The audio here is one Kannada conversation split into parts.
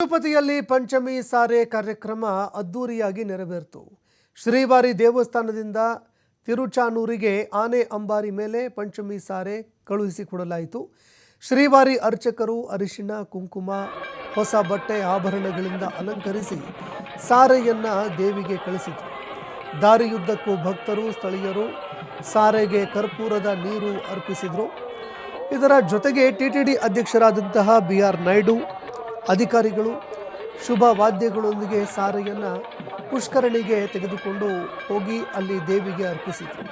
ತಿರುಪತಿಯಲ್ಲಿ ಪಂಚಮಿ ಸಾರೆ ಕಾರ್ಯಕ್ರಮ ಅದ್ದೂರಿಯಾಗಿ ನೆರವೇರಿತು. ಶ್ರೀವಾರಿ ದೇವಸ್ಥಾನದಿಂದ ತಿರುಚಾನೂರಿಗೆ ಆನೆ ಅಂಬಾರಿ ಮೇಲೆ ಪಂಚಮಿ ಸಾರೆ ಕಳುಹಿಸಿಕೊಡಲಾಯಿತು. ಶ್ರೀವಾರಿ ಅರ್ಚಕರು ಅರಿಶಿನ, ಕುಂಕುಮ, ಹೊಸ ಬಟ್ಟೆ ಆಭರಣಗಳಿಂದ ಅಲಂಕರಿಸಿ ಸಾರೆಯನ್ನ ದೇವಿಗೆ ಕಳಿಸಿದರು. ದಾರಿಯುದ್ದಕ್ಕೂ ಭಕ್ತರು, ಸ್ಥಳೀಯರು ಸಾರೆಗೆ ಕರ್ಪೂರದ ನೀರು ಅರ್ಪಿಸಿದರು. ಇದರ ಜೊತೆಗೆ ಟಿಟಿಡಿ ಅಧ್ಯಕ್ಷರಾದಂತಹ ಬಿ ಆರ್ ನಾಯ್ಡು ಅಧಿಕಾರಿಗಳು ಶುಭ ವಾದ್ಯಗಳೊಂದಿಗೆ ಸಾರೆಯನ್ನು ಪುಷ್ಕರಣಿಗೆ ತೆಗೆದುಕೊಂಡು ಹೋಗಿ ಅಲ್ಲಿ ದೇವಿಗೆ ಅರ್ಪಿಸಿದರು.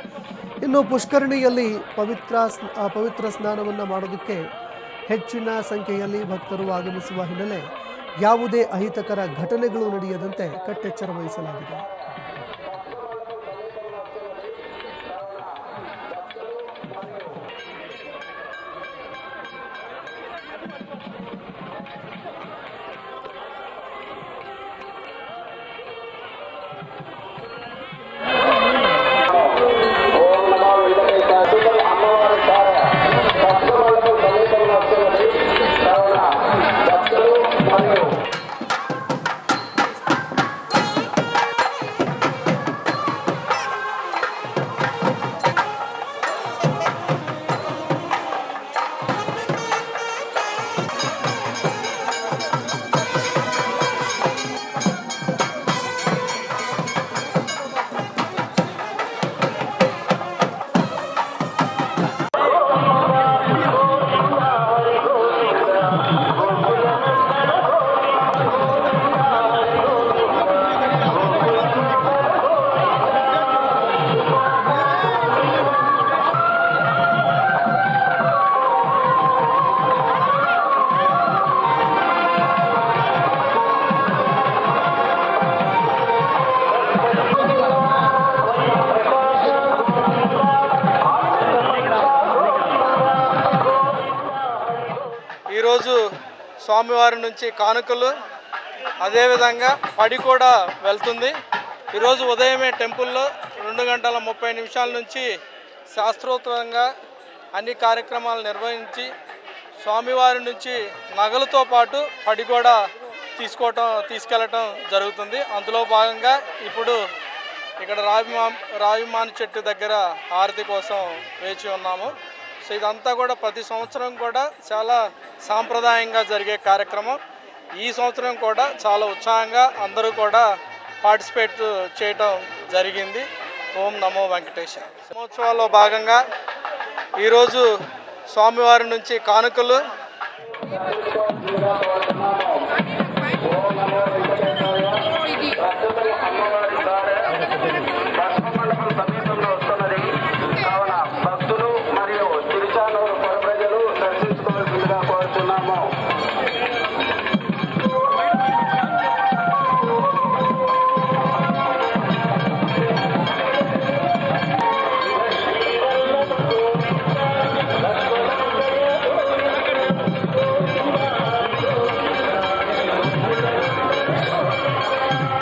ಇನ್ನು ಪುಷ್ಕರಣಿಯಲ್ಲಿ ಪವಿತ್ರ ಪವಿತ್ರ ಸ್ನಾನವನ್ನು ಮಾಡೋದಕ್ಕೆ ಹೆಚ್ಚಿನ ಸಂಖ್ಯೆಯಲ್ಲಿ ಭಕ್ತರು ಆಗಮಿಸುವ ಹಿನ್ನೆಲೆ ಯಾವುದೇ ಅಹಿತಕರ ಘಟನೆಗಳು ನಡೆಯದಂತೆ ಕಟ್ಟೆಚ್ಚರ ವಹಿಸಲಾಗಿದೆ. ఈరోజు స్వామివారి నుంచి కానుకలు అదేవిధంగా పడి కూడా వెళ్తుంది. ఈరోజు ఉదయమే టెంపుల్లో రెండు గంటల ముప్పై నిమిషాల నుంచి శాస్త్రోక్తంగా అన్ని కార్యక్రమాలు నిర్వహించి స్వామివారి నుంచి నగలతో పాటు పడి కూడా తీసుకోవటం తీసుకెళ్ళటం జరుగుతుంది. అందులో భాగంగా ఇప్పుడు ఇక్కడ రావిమా రావిమాన్ చెట్టు దగ్గర హారతి కోసం వేచి ఉన్నాము. సో ఇదంతా కూడా ప్రతి సంవత్సరం కూడా చాలా సాంప్రదాయంగా జరిగే కార్యక్రమం. ఈ సంవత్సరం కూడా చాలా ఉత్సాహంగా అందరూ కూడా పార్టిసిపేట్ చేయటం జరిగింది. ఓం నమో వెంకటేశ. మహోత్సవాల్లో భాగంగా ఈరోజు స్వామివారి నుంచి కానుకలు